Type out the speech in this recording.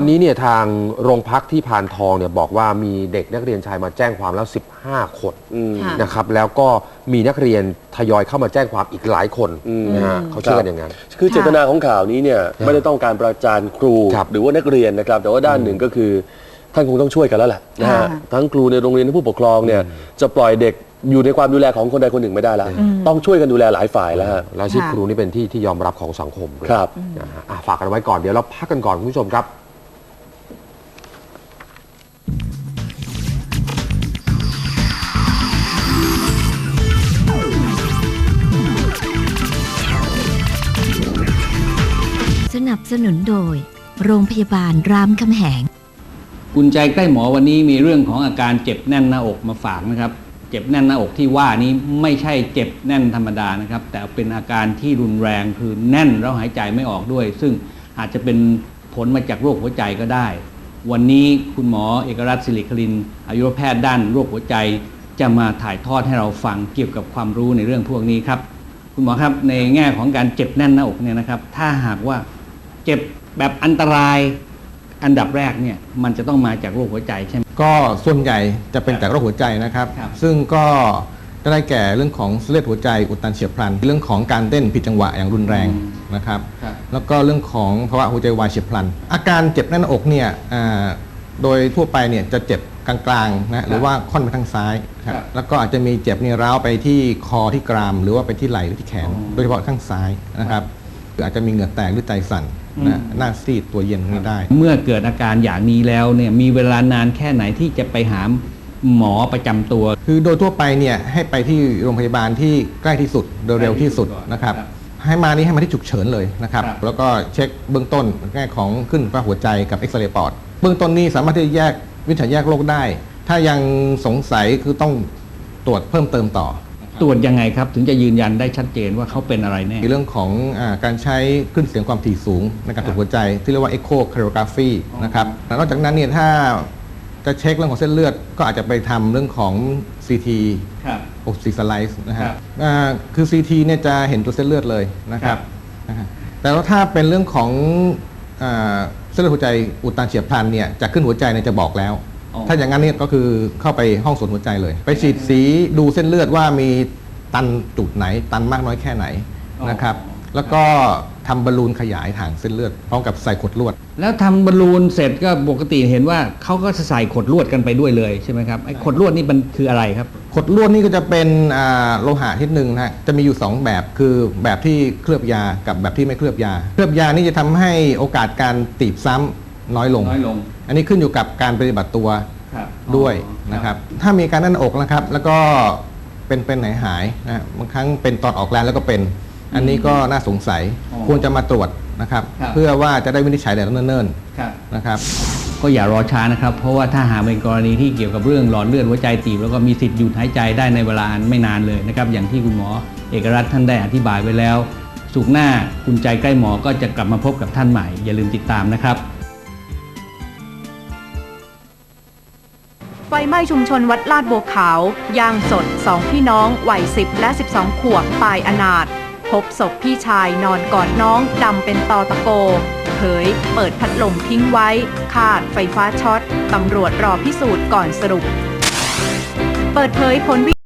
วันนี้เนี่ยทางโรงพักที่พานทองเนี่ยบอกว่ามีเด็กนักเรียนชายมาแจ้งความแล้ว 15 คนอืมค่ะนะครับแล้วก็มีนักเรียนทยอยเข้ามาแจ้งความอีกหลายคนอืมนะฮะเขาเชื่อกันอย่างนั้นคือเจตนาของข่าวนี้เนี่ยไม่ได้ต้องการประจานครูครับหรือว่านักเรียนนะครับ แต่ว่าด้านหนึ่งก็คือท่านคงต้องช่วยกันแล้วแหละนะฮะค่ะทั้งครูในโรงเรียนทั้งผู้ปกครองเนี่ยจะปล่อยเด็กอยู่ในความดูแลของคนใดคนหนึ่งไม่ได้แล้วต้องช่วยกันดูแลหลายฝ่ายแล้วฮะแล้วอาชีพค่ะครูนี่เป็นที่ที่ยอมรับของสังคมด้วยครับนะฮะอะฝากกันไว้ก่อนเดี๋ยวเราพักกันก่อนคุณผู้ชมครับ สนับสนุนโดย โรงพยาบาลรามคำแหง กุญใจใกล้หมอวันนี้มีเรื่องของอาการเจ็บแน่นหน้าอกมาฝากนะครับ เจ็บแน่นหน้าอกที่ว่านี้ไม่ใช่เจ็บแน่นธรรมดานะครับ แต่เป็นอาการที่รุนแรงคือแน่นแล้วหายใจไม่ออกด้วย ซึ่งอาจจะเป็นผลมาจากโรคหัวใจก็ได้ วันนี้คุณหมอเอกรัตน์สิริคลินอายุรแพทย์ด้านโรคหัวใจจะมาถ่ายทอดให้เราฟังเกี่ยวกับความรู้ในเรื่องพวกนี้ครับ คุณหมอครับในแง่ของการเจ็บแน่นหน้าอกเนี่ยนะครับ ถ้าหากว่า เจ็บแบบอันตรายอันดับแรกเนี่ยมันจะต้องมาจากโรคหัวใจใช่ไหม ก็ส่วนใหญ่จะเป็นจากโรคหัวใจนะครับ ครับซึ่งก็จะได้แก่เรื่องของเส้นเลือดหัวใจอุดตันเฉียบพลัน เรื่องของการเต้นผิดจังหวะอย่างรุนแรงนะครับครับ แล้วก็เรื่องของภาวะหัวใจวายเฉียบพลัน อาการเจ็บแน่นหน้าอกเนี่ยอ่าโดยทั่วไปเนี่ยจะเจ็บกลางๆนะหรือว่าค่อนไปทางซ้ายครับครับแล้วก็อาจจะมีเจ็บเนี่ยร้าวไปที่คอที่กราม หรือว่าไปที่ไหล่หรือที่แขนอ๋อโดยเฉพาะข้างซ้ายนะครับ หรืออาจจะมีเหงื่อแตกหรือใจสั่นนะหน้าซีดตัวเย็นนี่ได้ เมื่อเกิดอาการอย่างนี้แล้วเนี่ยมีเวลานานแค่ไหนที่จะไปหาหมอประจำตัว คือโดยทั่วไปเนี่ยให้ไปที่โรงพยาบาลที่ใกล้ที่สุดโดยเร็วที่สุดใกล้ที่สุดก่อนนะครับครับให้มานี่ให้มาที่ฉุกเฉินเลยนะครับครับ แล้วก็เช็คเบื้องต้นแง่ของขึ้นฟ้าหัวใจกับเอ็กซเรย์ปอด เบื้องต้นนี่สามารถที่จะแยกวินิจฉัยแยกโรคได้ ถ้ายังสงสัยคือต้องตรวจเพิ่มเติมต่อ ตรวจยังไงครับ ถึงจะยืนยันได้ชัดเจนว่าเขาเป็นอะไรแน่มีเรื่องของอาการใช้คลื่นเสียงความถี่สูงในการตรวจหัวใจ ที่เรียกว่า echocardiogram นะครับแล้วนอกจากนั้นเนี่ยถ้าจะเช็คเรื่องของเส้นเลือด ก็อาจจะไปทำเรื่องของ CT ครับ60สไลด์นะครัฮะบอ่าคือ CT เนี่ยจะเห็นตัวเส้นเลือดเลยนะคครัรับบ นะฮะแต่ว่าถ้าเป็นเรื่องของอ่าเส้นเลือดหัวใจอุดตันเฉียบพลันเนี่ยจะขึ้นหัวใจเนี่ยจะบอกแล้วอ๋อ ถ้าอย่างนั้นเนี่ยก็คือเข้าไปห้องสวนหัวใจเลย ไปฉีดสีดูเส้นเลือดว่ามีตันจุดไหน ตันมากน้อยแค่ไหนนะครับ แล้วก็ทำบอลลูนขยายฐานเส้นเลือดพร้อมกับใส่ขดลวด แล้วทำบอลลูนเสร็จก็ปกติเห็นว่าเขาก็จะใส่ขดลวดกันไปด้วยเลยใช่ไหมครับไอ้ขดลวดนี่มันคืออะไรครับ ขดลวดนี่ก็จะเป็นอ่าโลหะชนิดหนึ่งนะฮะจะมีอยู่ 2 แบบคือแบบที่เคลือบยากับแบบที่ไม่เคลือบยา เคลือบยานี่จะทำให้โอกาสการตีบซ้ำ น้อยลง น้อยลงอันนี้ขึ้นอยู่กับการปฏิบัติตัวครับด้วยนะครับ ถ้ามีอาการแน่นหน้าอกนะครับ แล้วก็เป็นเป็นหายหายๆนะฮะบางครั้งเป็นตอนออกแรงแล้วก็เป็น อันนี้ก็น่าสงสัยอ๋อควรจะมาตรวจนะครับครับ เพื่อว่าจะได้วินิจฉัยแต่เนิ่นครับๆนะครับก็อย่ารอช้านะครับ เพราะว่าถ้าหากเป็นกรณีที่เกี่ยวกับเรื่องหลอดเลือดหัวใจตีบแล้วก็มีสิทธิ์หยุดหายใจได้ในเวลาอันไม่นานเลยนะครับ อย่างที่คุณหมอเอกรัตน์ท่านได้อธิบายไว้แล้ว สุกร์หน้าคุณใจใกล้หมอก็จะกลับมาพบกับท่านใหม่ อย่าลืมติดตามนะครับ ไฟไหม้ชุมชนวัดลาดบัวขาว ย่างสดสองพี่น้องวัย 10 และ 12 ขวบตายอนาถพบศพพี่ชายนอนกอดน้องดำเป็นตอตะโก เผยเปิดพัดลมทิ้งไว้ คาดไฟฟ้าช็อต ตำรวจรอพิสูจน์ก่อนสรุป เปิดเผยผลวิ